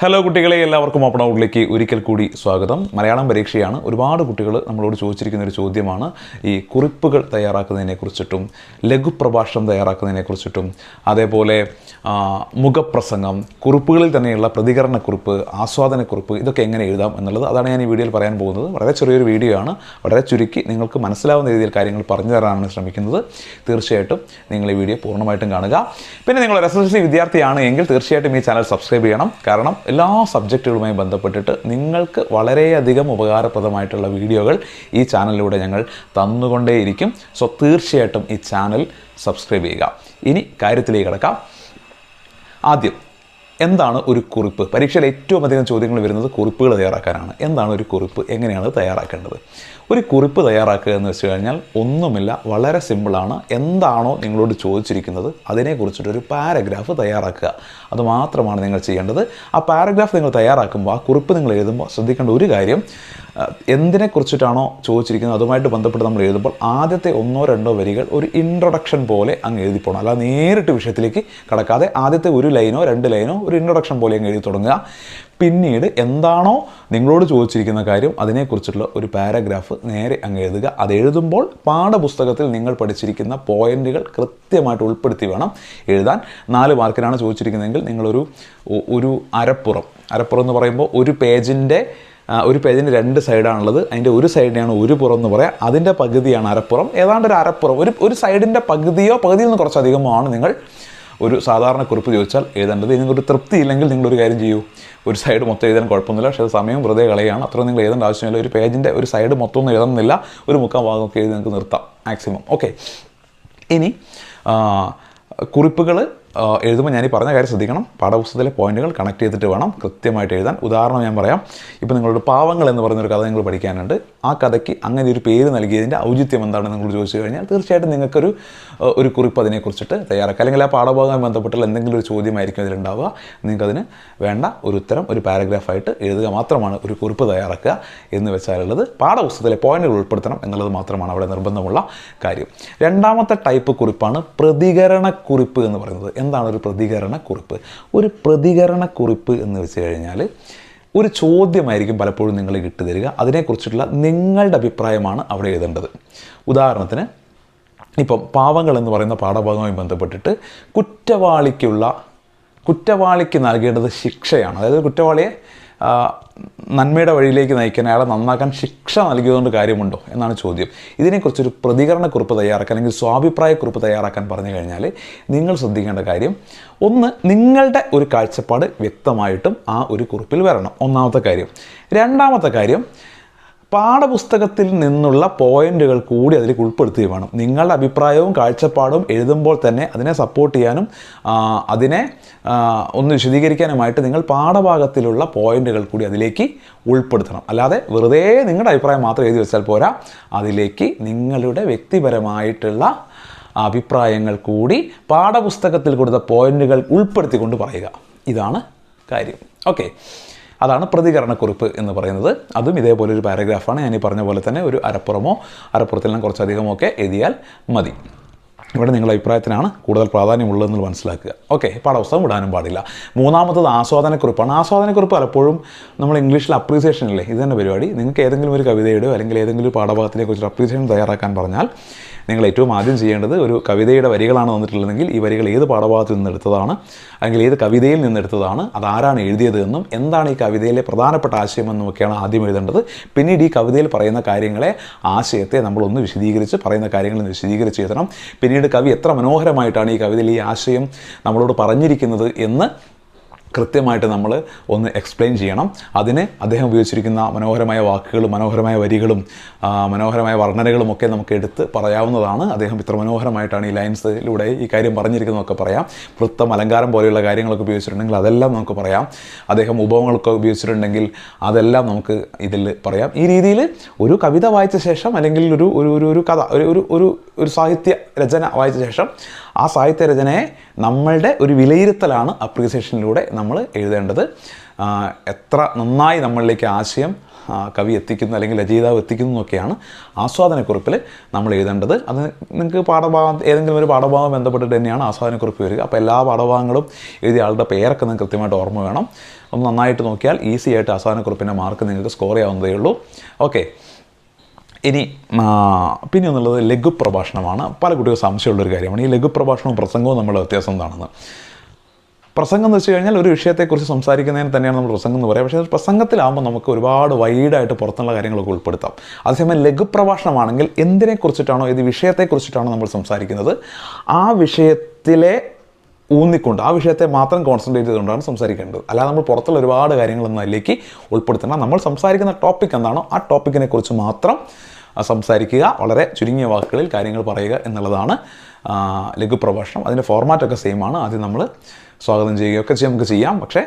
Hello കുട്ടികളെ. എല്ലാവർക്കും open ഔട്ടിലേക്ക് ഒരിക്കൽ കൂടി സ്വാഗതം. മലയാളം പരീക്ഷയാണ്. ഒരുപാട് കുട്ടികൾ നമ്മളോട് ചോദിച്ചിരിക്കുന്ന ഒരു ചോദ്യമാണ്. ഈ കുറിപ്പുകൾ തയ്യാറാക്കുന്നതിനെ കുറിച്ചിട്ടും ലഘുപ്രഭാഷണം തയ്യാറാക്കുന്നതിനെ കുറിച്ചിട്ടും അതേപോലെ മുഖപ്രസംഗം കുറിപ്പുകളിൽ തന്നെയുള്ള പ്രതികരണക്കുറിപ്പ് ആസ്വാദനക്കുറിപ്പ് ഇതൊക്കെ എങ്ങനെ എഴുതാം എന്നുള്ളത് അതാണ് ഞാൻ ഈ വീഡിയോയിൽ പറയാൻ പോകുന്നത്. വളരെ ചെറിയൊരു വീഡിയോ ആണ്. വളരെ ചുരുക്കി നിങ്ങൾക്ക് മനസ്സിലാവുന്ന രീതിയിൽ കാര്യങ്ങൾ പറഞ്ഞു തരാനാണ് ശ്രമിക്കുന്നത്. തീർച്ചയായിട്ടും നിങ്ങൾ ഈ വീഡിയോ പൂർണമായിട്ടും കാണുക. പിന്നെ നിങ്ങൾ എസ് എസ് എൽ സി വിദ്യാർത്ഥിയാണ് എങ്കിൽ തീർച്ചയായിട്ടും ഈ ചാനൽ സബ്സ്ക്രൈബ് ചെയ്യണം. കാരണം എല്ലാ സബ്ജക്റ്റുകളുമായി ബന്ധപ്പെട്ടിട്ട് നിങ്ങൾക്ക് വളരെയധികം ഉപകാരപ്രദമായിട്ടുള്ള വീഡിയോകൾ ഈ ചാനലിലൂടെ ഞങ്ങൾ തന്നുകൊണ്ടേയിരിക്കും. സോ തീർച്ചയായിട്ടും ഈ ചാനൽ സബ്സ്ക്രൈബ് ചെയ്യുക. ഇനി കാര്യത്തിലേക്ക് കിടക്കാം. ആദ്യം എന്താണ് ഒരു കുറിപ്പ്? പരീക്ഷയിൽ ഏറ്റവും അധികം ചോദ്യങ്ങൾ വരുന്നത് കുറിപ്പുകൾ തയ്യാറാക്കാനാണ്. എന്താണ് ഒരു കുറിപ്പ്? എങ്ങനെയാണ് തയ്യാറാക്കേണ്ടത്? ഒരു കുറിപ്പ് തയ്യാറാക്കുക എന്ന് വെച്ച് കഴിഞ്ഞാൽ ഒന്നുമില്ല വളരെ സിമ്പിളാണ്. എന്താണോ നിങ്ങളോട് ചോദിച്ചിരിക്കുന്നത് അതിനെക്കുറിച്ചിട്ടൊരു പാരഗ്രാഫ് തയ്യാറാക്കുക. അത് മാത്രമാണ് നിങ്ങൾ ചെയ്യേണ്ടത്. ആ പാരഗ്രാഫ് നിങ്ങൾ തയ്യാറാക്കുമ്പോൾ ആ കുറിപ്പ് നിങ്ങൾ എഴുതുമ്പോൾ ശ്രദ്ധിക്കേണ്ട ഒരു കാര്യം എന്തിനെക്കുറിച്ചിട്ടാണോ ചോദിച്ചിരിക്കുന്നത്? അതുമായിട്ട് ബന്ധപ്പെട്ട് നമ്മൾ എഴുതുമ്പോൾ ആദ്യത്തെ ഒന്നോ രണ്ടോ വരികൾ ഒരു ഇൻട്രൊഡക്ഷൻ പോലെ അങ്ങ് എഴുതിപ്പോണം. അല്ലാതെ നേരിട്ട് വിഷയത്തിലേക്ക് കടക്കാതെ ആദ്യത്തെ ഒരു ലൈനോ രണ്ട് ലൈനോ ഒരു ഇൻട്രൊഡക്ഷൻ പോലെ അങ്ങ് എഴുതി തുടങ്ങുക. പിന്നീട് എന്താണോ നിങ്ങളോട് ചോദിച്ചിരിക്കുന്ന കാര്യം അതിനെക്കുറിച്ചുള്ള ഒരു പാരഗ്രാഫ് നേരെ അങ്ങ് എഴുതുക. അത് എഴുതുമ്പോൾ പാഠപുസ്തകത്തിൽ നിങ്ങൾ പഠിച്ചിരിക്കുന്ന പോയിന്റുകൾ കൃത്യമായിട്ട് ഉൾപ്പെടുത്തി വേണം എഴുതാൻ. നാല് മാർക്കിനാണ് ചോദിച്ചിരിക്കുന്നതെങ്കിൽ നിങ്ങളൊരു ഒരു അരപ്പുറം. അരപ്പുറം എന്ന് പറയുമ്പോൾ ഒരു പേജിന്റെ ഒരു പേജിന് രണ്ട് സൈഡാണുള്ളത് അതിന്റെ ഒരു സൈഡിനെയാണ് ഒരു പുറം എന്ന് പറയാം. അതിന്റെ പകുതിയാണ് അരപ്പുറം. ഏതാണ്ട് ഒരു അരപ്പുറം. ഒരു ഒരു സൈഡിന്റെ പകുതിയോ പകുതിയിൽ നിന്ന് കുറച്ചധികമോ ആണ് നിങ്ങൾ ഒരു സാധാരണ കുറിപ്പ് ചോദിച്ചാൽ എഴുതേണ്ടത് നിങ്ങൾക്ക് തൃപ്തി ഇല്ലെങ്കിൽ നിങ്ങളൊരു കാര്യം ചെയ്യൂ. ഒരു സൈഡ് മൊത്തം എഴുതാൻ കുഴപ്പമൊന്നുമില്ല പക്ഷേ സമയം വെറുതെ കളയാണ്. അത്ര നിങ്ങൾ എഴുതേണ്ട ആവശ്യമില്ല. ഒരു പേജിന്റെ ഒരു സൈഡ് മൊത്തം ഒന്നും എഴുതണമെന്നില്ല. ഒരു മുക്കാൽ ഭാഗമൊക്കെ എഴുതി നിങ്ങൾക്ക് നിർത്താം മാക്സിമം ഓക്കെ ഇനി കുറിപ്പുകൾ എഴുതുമ്പോൾ ഞാൻ ഈ പറഞ്ഞ കാര്യം ശ്രദ്ധിക്കണം. പാഠപുസ്തകത്തിലെ പോയിന്റുകൾ കണക്ട് ചെയ്തിട്ട് വേണം കൃത്യമായിട്ട് എഴുതാൻ. ഉദാഹരണം ഞാൻ പറയാം. ഇപ്പോൾ നിങ്ങളോട് പാവങ്ങൾ എന്ന് പറയുന്ന ഒരു കഥ നിങ്ങൾ പഠിക്കാനുണ്ട്. ആ കഥയ്ക്ക് അങ്ങനെ ഒരു പേര് നൽകിയതിന്റെ ഔചിത്യം എന്താണെന്ന് നിങ്ങൾ ചോദിച്ചു കഴിഞ്ഞാൽ തീർച്ചയായിട്ടും നിങ്ങൾക്കൊരു ഒരു കുറിപ്പ് അതിനെക്കുറിച്ചിട്ട് തയ്യാറാക്കുക. അല്ലെങ്കിൽ ആ പാഠഭാഗവുമായി ബന്ധപ്പെട്ടുള്ള എന്തെങ്കിലും ഒരു ചോദ്യമായിരിക്കും അതിലുണ്ടാവുക നിങ്ങൾക്കതിന് വേണ്ട ഒരു ഉത്തരം ഒരു പാരഗ്രാഫായിട്ട് എഴുതുക മാത്രമാണ് ഒരു കുറിപ്പ് തയ്യാറാക്കുക എന്ന് വെച്ചാലുള്ളത് പാഠപുസ്തകത്തിലെ പോയിന്റുകൾ ഉൾപ്പെടുത്തണം എന്നുള്ളത് മാത്രമാണ് അവിടെ നിർബന്ധമുള്ള കാര്യം. രണ്ടാമത്തെ ടൈപ്പ് കുറിപ്പാണ് പ്രതികരണ കുറിപ്പ് എന്ന് പറയുന്നത്. എന്താണ് ഒരു പ്രതികരണ കുറിപ്പ്? ഒരു പ്രതികരണ കുറിപ്പ് എന്ന് വെച്ച് കഴിഞ്ഞാൽ ഒരു ചോദ്യമായിരിക്കും പലപ്പോഴും നിങ്ങൾ കിട്ടുതരിക അതിനെക്കുറിച്ചിട്ടുള്ള നിങ്ങളുടെ അഭിപ്രായമാണ് അവിടെ എഴുതേണ്ടത്. ഉദാഹരണത്തിന് ഇപ്പം പാവങ്ങൾ എന്ന് പറയുന്ന പാഠഭാഗവുമായി ബന്ധപ്പെട്ടിട്ട് കുറ്റവാളിക്കുള്ള കുറ്റവാളിക്ക് നൽകേണ്ടത് ശിക്ഷയാണ്. അതായത് കുറ്റവാളിയെ നന്മയുടെ വഴിയിലേക്ക് നയിക്കാൻ അയാളെ നന്നാക്കാൻ ശിക്ഷ നൽകിയതുകൊണ്ട് കാര്യമുണ്ടോ എന്നാണ് ചോദ്യം. ഇതിനെക്കുറിച്ചൊരു പ്രതികരണക്കുറിപ്പ് തയ്യാറാക്കാൻ അല്ലെങ്കിൽ സ്വാഭിപ്രായക്കുറിപ്പ് തയ്യാറാക്കാൻ പറഞ്ഞു കഴിഞ്ഞാൽ നിങ്ങൾ ശ്രദ്ധിക്കേണ്ട കാര്യം ഒന്ന് നിങ്ങളുടെ ഒരു കാഴ്ചപ്പാട് വ്യക്തമായിട്ടും ആ ഒരു കുറിപ്പിൽ വരണം. ഒന്നാമത്തെ കാര്യം. രണ്ടാമത്തെ കാര്യം പാഠപുസ്തകത്തിൽ നിന്നുള്ള പോയിന്റുകൾ കൂടി അതിലേക്ക് ഉൾപ്പെടുത്തുകയും വേണം. നിങ്ങളുടെ അഭിപ്രായവും കാഴ്ചപ്പാടും എഴുതുമ്പോൾ തന്നെ അതിനെ സപ്പോർട്ട് ചെയ്യാനും അതിനെ ഒന്ന് വിശദീകരിക്കാനുമായിട്ട് നിങ്ങൾ പാഠഭാഗത്തിലുള്ള പോയിന്റുകൾ കൂടി അതിലേക്ക് ഉൾപ്പെടുത്തണം. അല്ലാതെ വെറുതെ നിങ്ങളുടെ അഭിപ്രായം മാത്രം എഴുതി വെച്ചാൽ പോരാ. അതിലേക്ക് നിങ്ങളുടെ വ്യക്തിപരമായിട്ടുള്ള അഭിപ്രായങ്ങൾ കൂടി പാഠപുസ്തകത്തിൽ കൊടുത്ത പോയിന്റുകൾ ഉൾപ്പെടുത്തിക്കൊണ്ട് പറയുക. ഇതാണ് കാര്യം. ഓക്കെ. അതാണ് പ്രതികരണക്കുറിപ്പ് എന്ന് പറയുന്നത്. അതും ഇതേപോലെ ഒരു പാരഗ്രാഫാണ്. ഞാൻ ഈ പറഞ്ഞ പോലെ തന്നെ ഒരു അരപ്പുറമോ അരപ്പുറത്തിൽ നിന്ന് കുറച്ചധികമോ ഒക്കെ എഴുതിയാൽ മതി. ഇവിടെ നിങ്ങളുടെ അഭിപ്രായത്തിനാണ് കൂടുതൽ പ്രാധാന്യമുള്ളതെന്ന് മനസ്സിലാക്കുക. ഓക്കെ പാഠപുസ്തകം വിടാനും പാടില്ല. മൂന്നാമത്തത് ആസ്വാദനക്കുറിപ്പാണ്. ആസ്വാദനക്കുറിപ്പ് പലപ്പോഴും നമ്മൾ ഇംഗ്ലീഷിൽ അപ്രീസിയേഷൻ അല്ലേ? ഇത് തന്നെ പരിപാടി. നിങ്ങൾക്ക് ഏതെങ്കിലും ഒരു കവിതയുടെയോ അല്ലെങ്കിൽ ഏതെങ്കിലും ഒരു പാഠഭാഗത്തിനെ കുറിച്ച് അപ്രീസിയേഷൻ തയ്യാറാക്കാൻ പറഞ്ഞാൽ നിങ്ങൾ ഏറ്റവും ആദ്യം ചെയ്യേണ്ടത് ഒരു കവിതയുടെ വരികളാണ് വന്നിട്ടുള്ളതെങ്കിൽ ഈ വരികൾ ഏത് പാഠഭാഗത്തിൽ നിന്ന് എടുത്തതാണ് അല്ലെങ്കിൽ ഏത് കവിതയിൽ നിന്നെടുത്തതാണ്? അതാരാണ് എഴുതിയത് എന്നും എന്താണ് ഈ കവിതയിലെ പ്രധാനപ്പെട്ട ആശയമെന്നും ഒക്കെയാണ് ആദ്യം എഴുതേണ്ടത്. പിന്നീട് ഈ കവിതയിൽ പറയുന്ന കാര്യങ്ങളെ ആശയത്തെ നമ്മളൊന്ന് വിശദീകരിച്ച് പറയുന്ന കാര്യങ്ങൾ വിശദീകരിച്ച് എഴുതണം. പിന്നീട് കവി എത്ര മനോഹരമായിട്ടാണ് ഈ കവിതയിൽ ഈ ആശയം നമ്മളോട് പറഞ്ഞിരിക്കുന്നത് എന്ന് കൃത്യമായിട്ട് നമ്മൾ ഒന്ന് എക്സ്പ്ലെയിൻ ചെയ്യണം. അതിന് അദ്ദേഹം ഉപയോഗിച്ചിരിക്കുന്ന മനോഹരമായ വാക്കുകളും മനോഹരമായ വരികളും മനോഹരമായ വർണനകളും ഒക്കെ നമുക്ക് എടുത്ത് പറയാവുന്നതാണ്. അദ്ദേഹം ഇത്ര മനോഹരമായിട്ടാണ് ഈ ലൈൻസിലൂടെ ഈ കാര്യം പറഞ്ഞിരിക്കുന്നതൊക്കെ പറയാം. വൃത്തം അലങ്കാരം പോലെയുള്ള കാര്യങ്ങളൊക്കെ ഉപയോഗിച്ചിട്ടുണ്ടെങ്കിൽ അതെല്ലാം നമുക്ക് പറയാം. അദ്ദേഹം ഉപമങ്ങളൊക്കെ ഉപയോഗിച്ചിട്ടുണ്ടെങ്കിൽ അതെല്ലാം നമുക്ക് ഇതിൽ പറയാം. ഈ രീതിയിൽ ഒരു കവിത വായിച്ച ശേഷം അല്ലെങ്കിൽ ഒരു ഒരു ഒരു കഥ ഒരു ഒരു ഒരു സാഹിത്യ രചന വായിച്ച ശേഷം ആ സാഹിത്യ രചനയെ നമ്മളുടെ ഒരു വിലയിരുത്തലാണ് അപ്രീസിയേഷനിലൂടെ നമ്മൾ എഴുതേണ്ടത്. എത്ര നന്നായി നമ്മളിലേക്ക് ആശയം കവി എത്തിക്കുന്നു അല്ലെങ്കിൽ രചയിതാവ് എത്തിക്കുന്നു എന്നൊക്കെയാണ് ആസ്വാദനക്കുറിപ്പിൽ നമ്മൾ എഴുതേണ്ടത്. അത് നിങ്ങൾക്ക് പാഠഭാഗം ഏതെങ്കിലും ഒരു പാഠഭാഗം ബന്ധപ്പെട്ടിട്ട് തന്നെയാണ് ആസ്വാദനക്കുറിപ്പ് വരിക. അപ്പോൾ എല്ലാ പാഠഭാഗങ്ങളും എഴുതിയ ആളുടെ പേരൊക്കെ നിങ്ങൾക്ക് കൃത്യമായിട്ട് ഓർമ്മ വേണം. ഒന്ന് നന്നായിട്ട് നോക്കിയാൽ ഈസി ആയിട്ട് ആസ്വാദനക്കുറിപ്പിന്റെ മാർക്ക് നിങ്ങൾക്ക് സ്കോർ ചെയ്യാവുന്നതേ ഉള്ളൂ. ഓക്കെ. ഇനി പിന്നെ എന്നുള്ളത് ലഘു പ്രഭാഷണമാണ്. പല കുട്ടികൾ സംശയമുള്ളൊരു കാര്യമാണ്. ഈ ലഘു പ്രഭാഷണവും പ്രസംഗവും നമ്മൾ വ്യത്യാസം എന്താണെന്ന് പ്രസംഗം എന്ന് വെച്ച് കഴിഞ്ഞാൽ ഒരു വിഷയത്തെക്കുറിച്ച് സംസാരിക്കുന്നതിന് തന്നെയാണ് നമ്മൾ പ്രസംഗം എന്ന് പറയുക. പക്ഷേ പ്രസംഗത്തിലാകുമ്പോൾ നമുക്ക് ഒരുപാട് വൈഡായിട്ട് പുറത്തുള്ള കാര്യങ്ങളൊക്കെ ഉൾപ്പെടുത്താം. അതേസമയം ലഘുപ്രഭാഷണമാണെങ്കിൽ എന്തിനെക്കുറിച്ചിട്ടാണോ ഏത് വിഷയത്തെക്കുറിച്ചിട്ടാണോ നമ്മൾ സംസാരിക്കുന്നത്? ആ വിഷയത്തിലെ ഊന്നിക്കൊണ്ട് ആ വിഷയത്തെ മാത്രം കോൺസെൻട്രേറ്റ് ചെയ്തുകൊണ്ടാണ് സംസാരിക്കേണ്ടത്. അല്ലാതെ നമ്മൾ പുറത്തുള്ള ഒരുപാട് കാര്യങ്ങളൊന്നും അതിലേക്ക് ഉൾപ്പെടുത്തണം നമ്മൾ സംസാരിക്കുന്ന ടോപ്പിക് എന്താണോ ആ ടോപ്പിക്കിനെ കുറിച്ച് മാത്രം സംസാരിക്കുക. വളരെ ചുരുങ്ങിയ വാക്കുകളിൽ കാര്യങ്ങൾ പറയുക എന്നുള്ളതാണ് ലഘുപ്രഭാഷണം അതിന്റെ ഫോർമാറ്റൊക്കെ സെയിം ആണ്. ആദ്യം നമ്മൾ സ്വാഗതം ചെയ്യുകയൊക്കെ ചെയ്യാം നമുക്ക് ചെയ്യാം. പക്ഷേ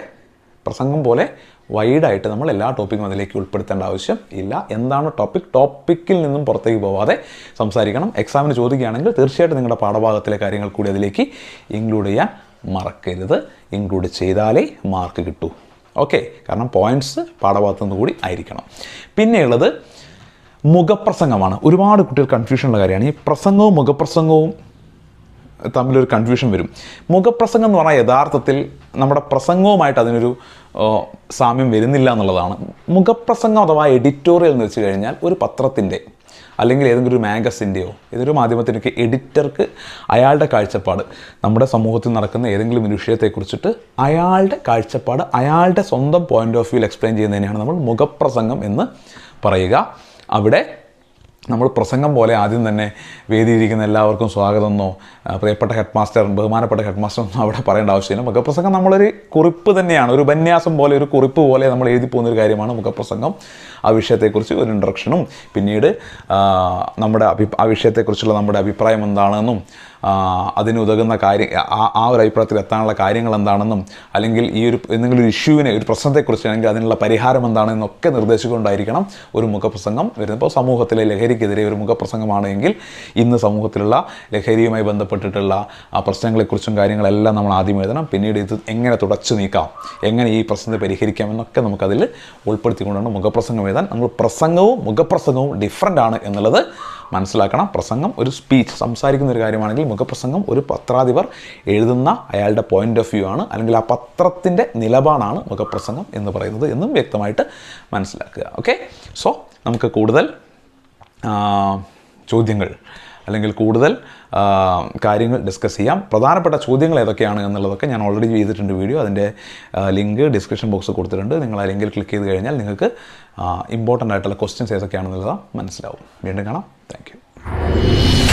പ്രസംഗം പോലെ വൈഡായിട്ട് നമ്മൾ എല്ലാ ടോപ്പിക്കും അതിലേക്ക് ഉൾപ്പെടുത്തേണ്ട ആവശ്യം ഇല്ല. എന്താണ് ടോപ്പിക് ടോപ്പിക്കിൽ നിന്നും പുറത്തേക്ക് പോവാതെ സംസാരിക്കണം. എക്സാമിന് ചോദിക്കുകയാണെങ്കിൽ തീർച്ചയായിട്ടും നിങ്ങളുടെ പാഠഭാഗത്തിലെ കാര്യങ്ങൾ കൂടി അതിലേക്ക് ഇൻക്ലൂഡ് ചെയ്യാൻ മറക്കരുത്. ഇൻക്ലൂഡ് ചെയ്താലേ മാർക്ക് കിട്ടൂ. ഓക്കെ കാരണം പോയിന്റ്സ് പാഠഭാഗത്തു നിന്ന് കൂടി ആയിരിക്കണം. പിന്നെയുള്ളത് മുഖപ്രസംഗമാണ്. ഒരുപാട് കുട്ടികൾ കൺഫ്യൂഷനുള്ള കാര്യമാണ്. ഈ പ്രസംഗവും മുഖപ്രസംഗവും തമ്മിലൊരു കൺഫ്യൂഷൻ വരും. മുഖപ്രസംഗം എന്ന് പറഞ്ഞാൽ യഥാർത്ഥത്തിൽ നമ്മുടെ പ്രസംഗവുമായിട്ട് അതിനൊരു സാമ്യം വരുന്നില്ല എന്നുള്ളതാണ്. മുഖപ്രസംഗം അഥവാ എഡിറ്റോറിയൽ എന്ന് വെച്ച് കഴിഞ്ഞാൽ ഒരു പത്രത്തിന്റെ അല്ലെങ്കിൽ ഏതെങ്കിലും ഒരു മാഗസിന്റെയോ ഏതൊരു മാധ്യമത്തിന്റെയൊക്കെ എഡിറ്റർക്ക് അയാളുടെ കാഴ്ചപ്പാട് നമ്മുടെ സമൂഹത്തിൽ നടക്കുന്ന ഏതെങ്കിലും ഒരു വിഷയത്തെക്കുറിച്ചിട്ട് അയാളുടെ കാഴ്ചപ്പാട് അയാളുടെ സ്വന്തം പോയിന്റ് ഓഫ് വ്യൂവിൽ എക്സ്പ്ലെയിൻ ചെയ്യുന്നതിനെയാണ് നമ്മൾ മുഖപ്രസംഗം എന്ന് പറയുക. അവിടെ നമ്മൾ പ്രസംഗം പോലെ ആദ്യം തന്നെ വേദിയിരിക്കുന്ന എല്ലാവർക്കും സ്വാഗതം എന്നോ പ്രിയപ്പെട്ട ഹെഡ് മാസ്റ്റർ ബഹുമാനപ്പെട്ട ഹെഡ് മാസ്റ്റർ ഒന്നും അവിടെ പറയേണ്ട ആവശ്യമില്ല. മുഖപ്രസംഗം നമ്മളൊരു കുറിപ്പ് തന്നെയാണ്. ഒരു ഉപന്യാസം പോലെ ഒരു കുറിപ്പ് പോലെ നമ്മൾ എഴുതി പോകുന്നൊരു കാര്യമാണ് മുഖപ്രസംഗം. ആ വിഷയത്തെക്കുറിച്ച് ഒരു ഇൻട്രക്ഷനും പിന്നീട് നമ്മുടെ അഭി ആ വിഷയത്തെക്കുറിച്ചുള്ള നമ്മുടെ അഭിപ്രായം എന്താണെന്നും ആ, അതിന് ഉതകുന്ന കാര്യം ആ ഒരു അഭിപ്രായത്തിൽ എത്താനുള്ള കാര്യങ്ങൾ എന്താണെന്നും അല്ലെങ്കിൽ ഈ ഒരു എന്തെങ്കിലും ഒരു ഇഷ്യൂവിനെ ഒരു പ്രശ്നത്തെക്കുറിച്ച് അല്ലെങ്കിൽ അതിനുള്ള പരിഹാരം എന്താണെന്നൊക്കെ നിർദ്ദേശിച്ചുകൊണ്ടായിരിക്കണം ഒരു മുഖപ്രസംഗം വരുന്നത്. ഇപ്പോൾ സമൂഹത്തിലെ ലഹരിക്കെതിരെ ഒരു മുഖപ്രസംഗമാണെങ്കിൽ ഇന്ന് സമൂഹത്തിലുള്ള ലഹരിയുമായി ബന്ധപ്പെട്ടിട്ടുള്ള ആ പ്രശ്നങ്ങളെക്കുറിച്ചും കാര്യങ്ങളെല്ലാം നമ്മൾ ആദ്യം എഴുതണം. പിന്നീട് ഇത് എങ്ങനെ തുടച്ചു നീക്കാം എങ്ങനെ ഈ പ്രശ്നത്തെ പരിഹരിക്കാം എന്നൊക്കെ നമുക്കതിൽ ഉൾപ്പെടുത്തിക്കൊണ്ടാണ് മുഖപ്രസംഗം എഴുതാൻ. നമ്മൾ പ്രസംഗവും മുഖപ്രസംഗവും ഡിഫറന്റ് ആണ് എന്നുള്ളത് മനസ്സിലാക്കണം. പ്രസംഗം ഒരു സ്പീച്ച് സംസാരിക്കുന്ന ഒരു കാര്യമാണെങ്കിൽ മുഖപ്രസംഗം ഒരു പത്രാധിപർ എഴുതുന്ന അയാളുടെ പോയിന്റ് ഓഫ് വ്യൂ ആണ്. അല്ലെങ്കിൽ ആ പത്രത്തിന്റെ നിലപാടാണ് മുഖപ്രസംഗം എന്ന് പറയുന്നത് എന്നും വ്യക്തമായിട്ട് മനസ്സിലാക്കുക. ഓക്കെ സോ നമുക്ക് കൂടുതൽ ചോദ്യങ്ങൾ അല്ലെങ്കിൽ കൂടുതൽ കാര്യങ്ങൾ ഡിസ്കസ് ചെയ്യാം. പ്രധാനപ്പെട്ട ചോദ്യങ്ങൾ ഏതൊക്കെയാണ് എന്നുള്ളതൊക്കെ ഞാൻ ഓൾറെഡി ചെയ്തിട്ടുണ്ട് വീഡിയോ അതിന്റെ ലിങ്ക് ഡിസ്ക്രിപ്ഷൻ ബോക്സ് കൊടുത്തിട്ടുണ്ട്. നിങ്ങൾ ആ ലിങ്കിൽ ക്ലിക്ക് ചെയ്ത് കഴിഞ്ഞാൽ നിങ്ങൾക്ക് ഇമ്പോർട്ടന്റ് ആയിട്ടുള്ള ക്വസ്റ്റ്യൻസ് ഏതൊക്കെയാണെന്നുള്ളത് മനസ്സിലാവും. വീണ്ടും കാണാം. താങ്ക്